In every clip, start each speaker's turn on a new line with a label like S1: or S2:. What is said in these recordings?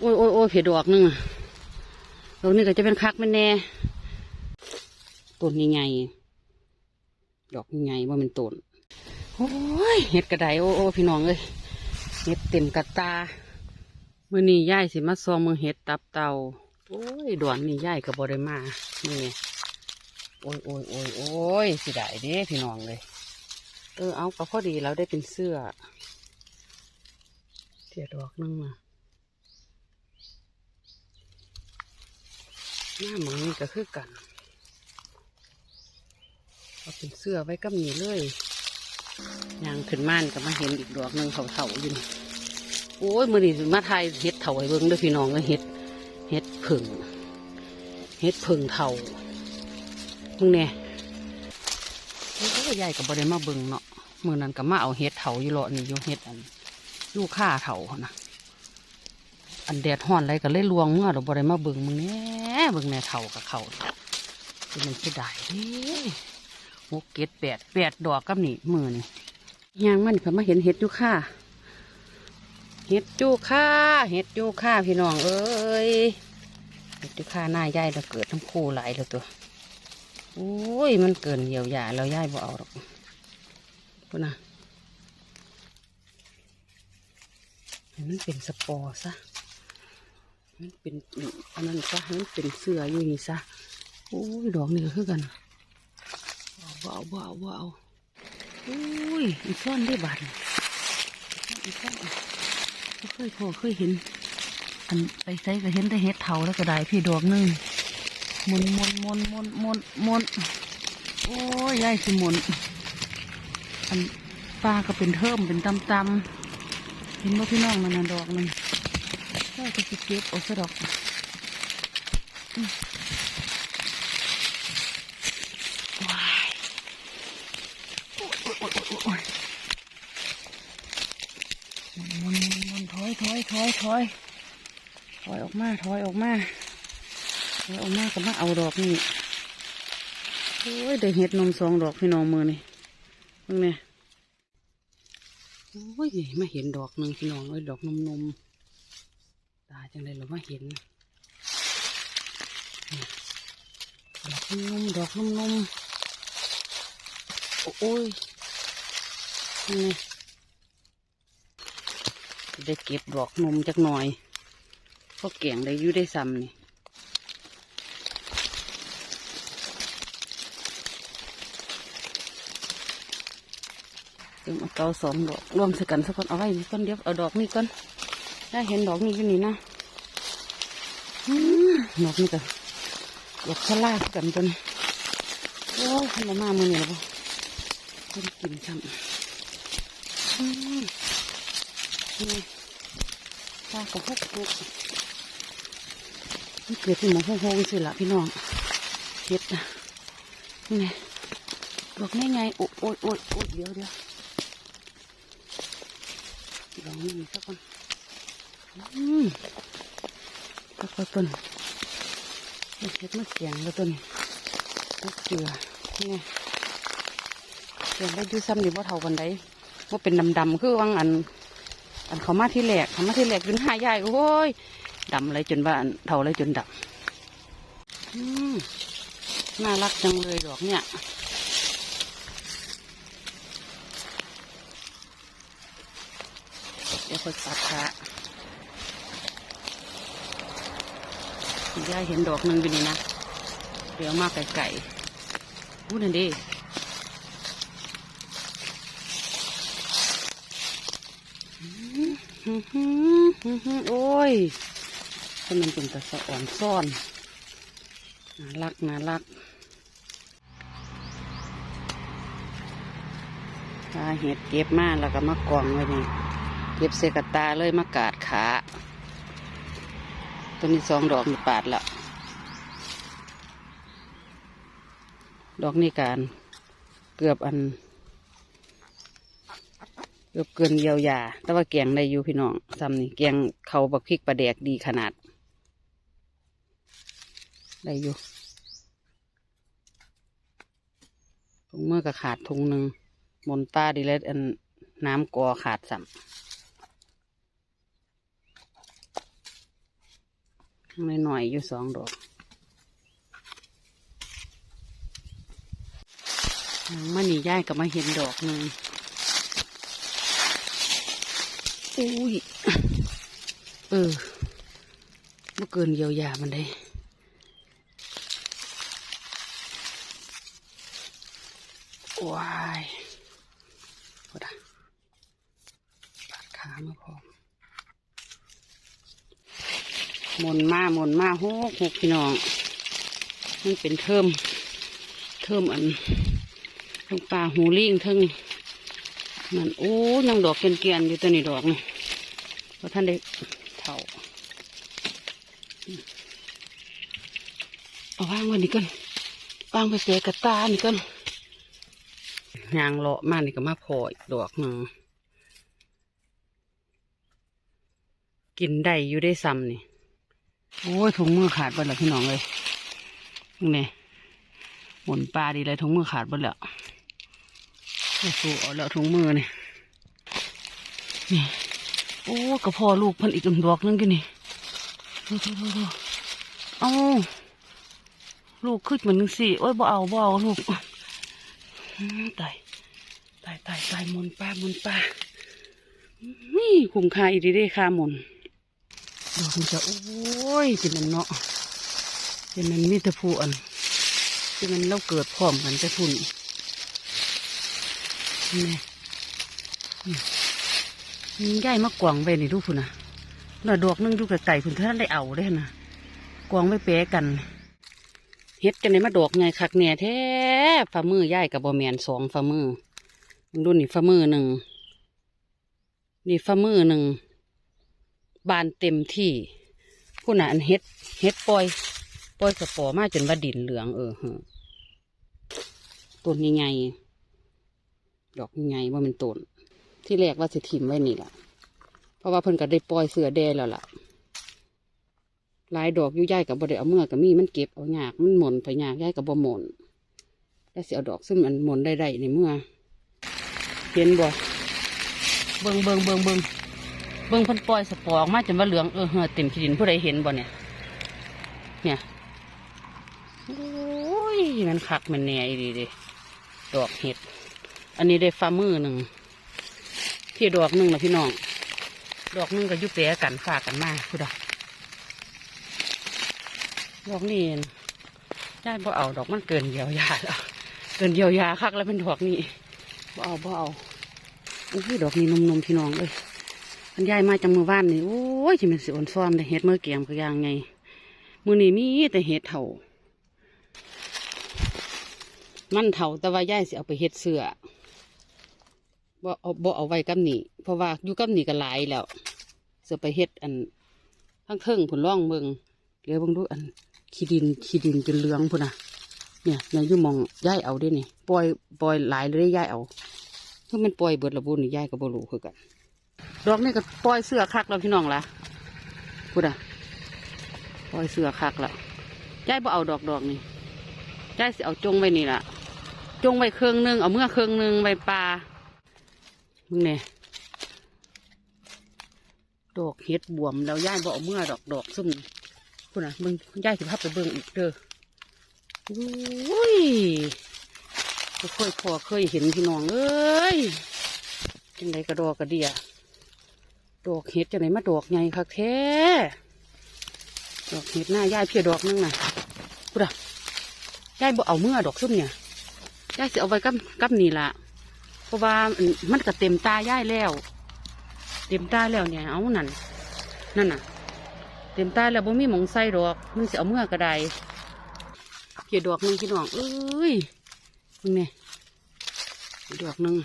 S1: โอ้ยโอ้ยโอ้ยเผ็ดดอกนึงอะดอกนี้ก็จะเป็นคักเป็นแน่ต้นใหญ่ๆดอกใหญ่ว่ามันต้นโอ้ยเห็ดกระไดโอ้โอ้พี่น้องเอ้ยเห็ดเต็มกระตาเมื่อนี้ย่ายสิมาซองเมืองเห็ดตับเตาโอ้ยดวนนี่ย่ายกับบริมานี่โอ้ยโอ้ยโอ้ยโอ้ยสิได้เด้พี่น้องเลยเออเอาก็พอดีแล้วได้เป็นเสื้อเทียดอกนึงมา หน้าหมังนี่ก็คือกันเอาเป็นเสื้อไว้กับนี่เลยยางขึ้นม่านก็มาเห็นอีกดอกหนึ่งเขาเถาๆอยู่นี่โอ้ยมือนี่มาไทยเห็ดเถาไว้เบิ้งด้วยพี่น้องเลยเห็ดเห็ดผึ่งเห็ดผึ่งเถามึงเนี่ยโอ้ยใหญ่กับบได้มาเบิ้งเนาะมือนั้นก็มาเอาเห็ดเถาอยู่เลาะนี่อยู่เห็ดอันลูกข้าเถาหั่นะอันแดดห้อนอะไรก็เลยลวงเมื่อเราบได้มาเบิ้งมึงแน่ เบิ้งแน่เถากับเขาเป็นมันจะได้เด้หกเก็ดแปดแปดดอกกับนี่มือนี่ยางมันก็มาเห็นเห็ดอยู่ค่ะเห็ดจูค่าเห็ดจูค่าพี่น้องเอ้ยเห็ดจูค่าหน้าย่ายเราเกิดทั้งคู่หลายแล้วตัวโอ้ยมันเกินเยียวยาแล้วย่ายบ่เอาหรอกพูนะให้มันเป็นสปอร์ซะ มันเป็นอันนั้นซะมันเป็นเสื้ออยู่นี่ซะโอ้ยดอกนี่ก็คือกันว้าวว้าวว้าวโอ้ยอีซ่อนได้บาดอีซ่อนบ่เคยพอเคยเห็น อันไปใส่ก็เห็นแต่เห็ดเถาแล้วก็ได้พี่ดอกหนึงมนมนมนมนมนมนโอ้ยยายสิมนอันปลาก็เป็นเทิมเป็นตำตำๆเห็นว่าพี่น้องมันน่ะดอกหนึง ยายก็สิเก็บเอาซะดอกว้ายโอ้ยโอ้ยโอ้ยโอ้ยโอ้ยมันมันมันถอยถอยถอยถอยถอยออกมาถอยออกมาถอยออกมาก็มาเอาดอกนี่โอ้ยได้เห็ดนมสองดอกพี่น้องมือนี่เพิ่งเนี่ยโอ้ยมาเห็นดอกหนึ่งพี่น้องเอ้ยดอกนมนม จังเลยเรามาเห็นดอกนมนมดอกนมนมโอ้ยนี่ได้เก็บดอกนมจักหน่อยเพราะเก่งได้ยู่ได้ซ้ำนี่เติมเอาเกาสองดอกรวมใส่กันสักคนเอาไว้นี่ก่อนเดี๋ยวเอาดอกนี้ก่อนได้เห็นดอกนี้อยู่นี่นะ มดอกนี้ก็ดอกชะลาคือกันจนโอ้ยทำมมามือนี่ล่ะบ่คนกินซ้ำนี่ปลากับพวกพวกมันเกิดที่หมองโฮงๆสิละพี่น้องเห็ดนะนี่ดอกนี่ไงโอ้ยโอ้ยโอ้ยโอ้ยเดี๋ยวเดี๋ยวลองนี่สักคนอืมก็ก็ต้น เห็ดมันเสียงแล้วต้นลูกเกลือนี่เสียงได้ดูซ้ำนี่ว่าเท่ากันได้ว่าเป็นดำๆคือวังอัน อันเขามาที่แหลกเขามาที่แหลกจนหายายโอ้ยดำอะไรจนว่าเท่าอะไรจนดำน่ารักจังเลยดอกเนี่ยเดี๋ยวค่อยตัดค่ะ ขายายเห็นดอกหนึ่งอยู่นี่นะเดี๋ยวมาไก่ๆพูดนั่นดิอื้อหืออื้อหือโอ้ยถ้ามันเป็นตะสะอ่อนซ่อนน่ารักน่ารักตาเห็ดเก็บมาแล้วก็มากองไว้นี่เก็บเสกตาเลยมากาดขา ตัวนี้สองดอกมีปาดละดอกนี้การเกือบอัน เกือบเกินเยียวยา แต่ว่าแกงได้อยู่พี่น้องซ้ำนี่แกงเขาบักพริกปลาแดกดีขนาด ได้อยู่ถุงเมื่อก็ขาดถุงหนึ่งมนตาดีแล้วอันน้ำกอขาดสัม หน่อยๆอยู่สองดอกนางมันนี่ย่ายกับมาเห็นดอกหนึ่งอุ้ย เออเมื่อเกินเยียวยามันได้ว้ายพอดะปาดขามาพร้อม ห มนมาหมนมาหกหกพี่น้องมันเป็นเทิมเทิมอันทั้งปลาหูลิงทั้งนั่นโอ้ยังดอกเกลียนๆอยู่ตัวนี้ดอกนี่เพราะท่านได้เท่าเอาวางไวันนี้กันวางไปเสียกระตานี่กันยางเลาะมานี่ก็มาพออีกดอกหนึ่งกินได้อยู่ได้ซ้ำนี่ โอ้ยถุงมือขาดไปแล้วพี่น้องเลยนี่หมุนปลาดีเลยถุงมือขาดไปแล้วโอ้โหเอาแล้วถุงมือนี่นี่โอ้กระพอลูกพันอีกดอกนึงกันนี่ดูดูดูดูเอาลูกขึ้นเหมือนนึงสิโอ้ยบ่เอาบ่เอาลูกตายตายตายตายหมุนปลาหมุนปลานี่คุ้มค่าอีดีเด้ค่าหมุน ดอกมันจะโอ้ยเป็นมันเนาะเป็นมันมีต่ผู้อันเป็นมันเราเกิดพร้อมกันแต่พุ่นนี่นี่ย่ายมากวางไว้นี่ดูพุ่นนะหน่อดอกนึงดูไก่พุ่นท่านได้เอาได้นะกวางไว้แปะกันเฮ็ดกันในมาดอกไงคักเนี่ยแท้ฝ่ามือย่ายกับบอแมนสองฝ่ามือดูนี่ฝ่ามือหนึ่งนี่ฝ่ามือหนึ่ง บานเต็มที่ผู้น่ะอันเฮ็ดเฮ็ดปล่อยปล่อยกระปอมาจนว่าดินเหลืองเออฮต้นใหญ่ดอกใหญ่ว่ามันต้นที่แรกว่าสิถิมไว้นี่แหละเพราะว่าเพิ่นก็ได้ปล่อยเสือแดแล้วล่ะหลายดอกยู่ย่ายกับบ่ได้เอาเมื่อกับมีมันเก็บเอาหยากมันหม่นไปยากย่ายกับบ่หม่นแล้วสิเอาดอกซึ่งมันหม่นได้ๆในเมื่อเห็นบ่เบิ่งเบิ่งเบิ่งเบิ่ง เบิ่งเพิ่นปล่อยสปอร์ออกมาจนว่าเหลืองเออเฮอเต็มที่ดินผู้ใดเห็นบ่เนี่ย เนี่ยโอ้ยมันคักมันแหน่อีดีเดดอกเห็ด อันนี้ได้ฟ้ามือหนึ่งที่ดอกหนึ่งนะพี่น้อง ดอกหนึ่งก็อยุบแปะกันฝากกันมาพูดอะดอกนี้ได้บ่เอาดอกมันเกินเยียวยาแล้วเกินเยียวยาคักแล้วเป็นดอกนี้บ่เอาบ่เอาอุ้ยดอกนี้นมๆพี่น้องเอ้ย มันย้ายมาจากมือบ้านนี่โอ้ยจะเป็นสิอ่อนซ้อมแต่เห็ดเมื่อเกียมก็ยังไงมือนี่มีแต่เห็ดเถามันเถาแต่ว่าย้ายสิเอาไปเห็ดเสือบ่เอาบ่เอาไว้กับนี่เพราะว่าอยู่กับนี่ก็หลายแล้วเสือไปเห็ดอันทั้งเทิงผลร่องเบิงเดี๋ยวบิ่งดูอันขี้ดินขี้ดินจนเหลืองพุ่นน่ะเนี่ยเนี่ยยู่มองย้ายเอาด้วยนี่ปล่อยปล่อยหลายเลยย้ายเอาเพื่อมันปล่อยเบิดระบุนี่ย้ายก็บ่รู้คือกัน ดอกนี่ก็ปล่อยเสื้อคักแล้วพี่น้องละพูดอะปล่อยเสื้อคักแล้วยายบ่เอาดอกดอกนี่ยายสิเอาจงไว้นี่ล่ะ จงไว้เครื่องหนึงเอาเมื่อเครื่องหนึงไว้ปลามึงเนี่ยดอกเห็ดบวมแล้วยายบ่เอาเมื่อดอกดอกซุ่มพูดอะมึงย่ายสิพาไปเบิ่งอีกเด้ออุ้ยบ่เคยพอเคยเห็นพี่น้องเอ้ยจังไดกระดอกระเดีย ดอกเห็ดจังไดมาดอกใหญ่คักแท้ดอกเห็ดหน้าย่ายเพียดอกนึงน่ะพุดะย่ายบ่เอาเมื่อดอกซุ่มเนี่ยย่ายสิเอาไว้กับกับนี่ละเพราะว่าอันมันก็เต็มตาย่ายแล้ว เต็มตาแล้วเนี่ยเอานั่นนั่นน่ะ เต็มตาแล้วบ่มีหมองใส่ดอก มันสิเอาเมื่อก็ได้เพียดอกหนึงพี่น้องเอ้ยมึงเนี่แม่ดอกหนึง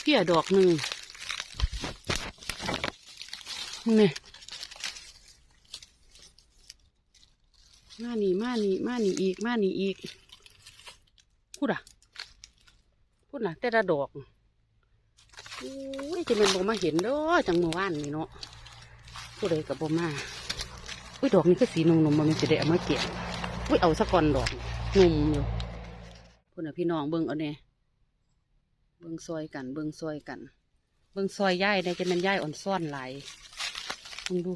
S1: เพียดอกหนึ่ง นี่มาหนีมาหนีมาหนีอีก มาหนีอีก พูดอะ พูดนะแต่ละดอกโอ้ยจะเป็นบ่มาเห็นเด้อจังเมื่อวานนี่เนาะผู้ใดกับบ่มา อุ้ยดอกนี้ก็สีนุ่มๆมันจะได้เอามาเก็บอุ้ยเอาสักก่อนดอกนุ่มอยู่พูดนะพี่น้องเบิ่งเอาเนี่ยเบิ่งซอยกัน เบิ่งซอยกัน เบิ่งซอยย่ายได้จะมันย่ายอ่อนซ่อนหลาย มึงดู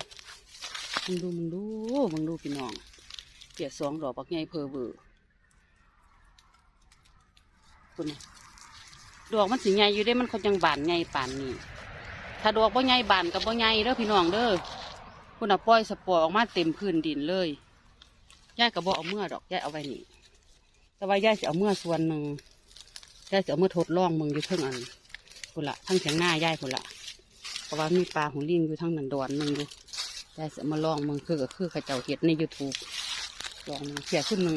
S1: มึงดู มึงดู มึงดูพี่น้องเกียดสองดอกบักใหญ่เพอเวอร์คุณนะดอกมันสีใหญ่อยู่ได้มันเขาจังบานใหญ่ปานนี้ถ้าดอกบ่ใหญ่บานกับบ่ใหญ่เด้อพี่น้องเด้อคุณน่ะปล่อยสปอร์ออกมาเต็มพื้นดินเลยย่ายก็บ่เอาเมื่อดอกย่ายเอาไว้นี่แต่ว่าย่ายจะเอาเมื่อส่วนหนึ่งย่ายจะเอาเมื่อทดลองมึงอยู่เทั้งอันคุณละทั้งเถียงหน้าย่ายคุณละ ราะว่ามีปลาหูลิงอยู่ทั้งนันดอนหนึ่งอยู่ย่ายจะเอามาลองมึงคือก็คือข้าเจ้าเห็ดในยูทูบลองมึงเสียขึ้นมึง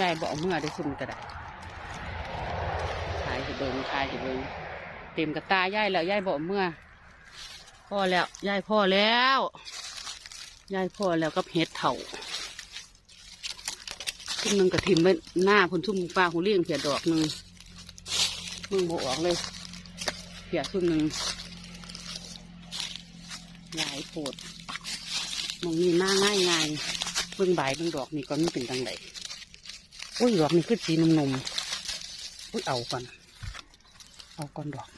S1: ยายบ่อาเมื่อได้ขึ้นก็ได้ถ่ายจะเบิงถ่ายจะเบิงเต็มกระตาย่ายแล้วย่ายบ่อาเมื่อพ่อแล้วย่ายพ่อแล้วย่ายพ่อแล้วก็เห็ดเถ่าทุ่มหนึ่งกระถิ่มไว้หน้าพุ่นทุ่มปลาหูเลี้ยงเผียดอกหนึ่งมึงบออกเลยเผียทุ่มหนึ่ง หลายโปดมองนี่มาง่ายง่ายเบิ่งใบเบิ่งดอกนี่ก็ไม่เป็นตังไดอุ้ยดอกนี่คือสีนมนมอุ้ยเอาก่อน เอาก่อนดอก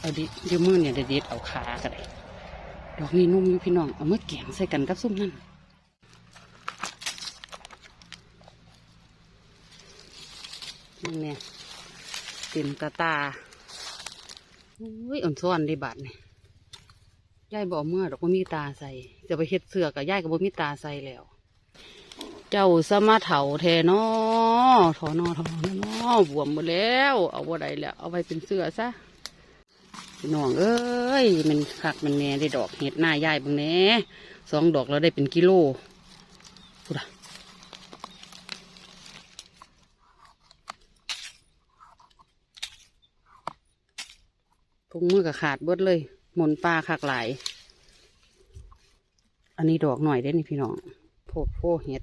S1: เอาดิเดี๋ยวมือเนี่ยเด็ดๆเอาขากันเลยดอกนี่นุ่มอยู่พี่น้องเอาเมื่อแกงใส่กันกับซุ่มนั่นนี่เนี่ยเต็มกระตา อุ้ยอ่อนซ้อนดีบาดนี่ยายบอกเมื่อดอกว่มีตาใส่จะไปเฮ็ดเสือกับยายกับบ่มีตาใส่แล้ว เจ้าสมาเถาแทนอถอนอถอนอบวมหมดแล้ว เอาบ่ได้แล้ว เอาไปเป็นเสือซะน้องเอ้ยมันคักมันแน่ได้ดอกเห็ดหน้ายายบางแน่สองดอกแล้วได้เป็นกิโลพูดะ ทุงมือกับขาดเบิดเลย หมนปลาคักหลาย อันนี้ดอกหน่อยได้นี่พี่น้องโพดโพเห็ด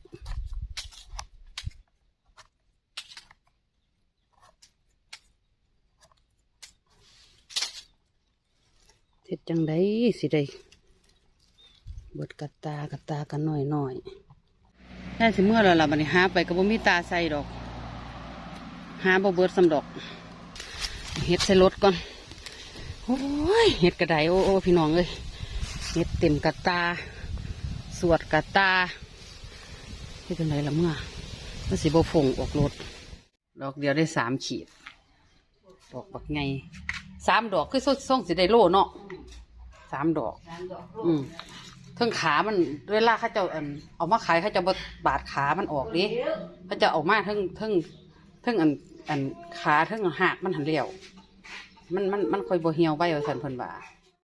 S1: เห็ดจังได้สิได้บดกัดตากัดตากันหน่อยหน่อยได้สิเมื่อแล้วล่ะบันี้หาไปก็บ่มีตาใส่ดอก หาบ่เบิดสำดอก เห็ดใส่รถก่อน โอ้ยเห็ดกระไดโอ้โอ้พี่น้องเอ้ยเห็ดเต็มกระตา สวดกระตาเฮ็ดจังไดละเมื่อมันสิบ่ฟงออกรถดอกเดียวได้สามขีด ดอกบักไงสามดอกคือส่งสิได้โลเนาะสามดอก อืมเทั้งขามันเวลาเขาเจะอันเอามาขายเขาเจะบาดขามันออกดิเขาจะเออกมาเทั้งเทั้งเทั้งอันอันขาเทั้งหักมันหันเลี้ยว มันมันมันคอยบ่เหี่ยวไว้ว่าสันเพิ่นว่า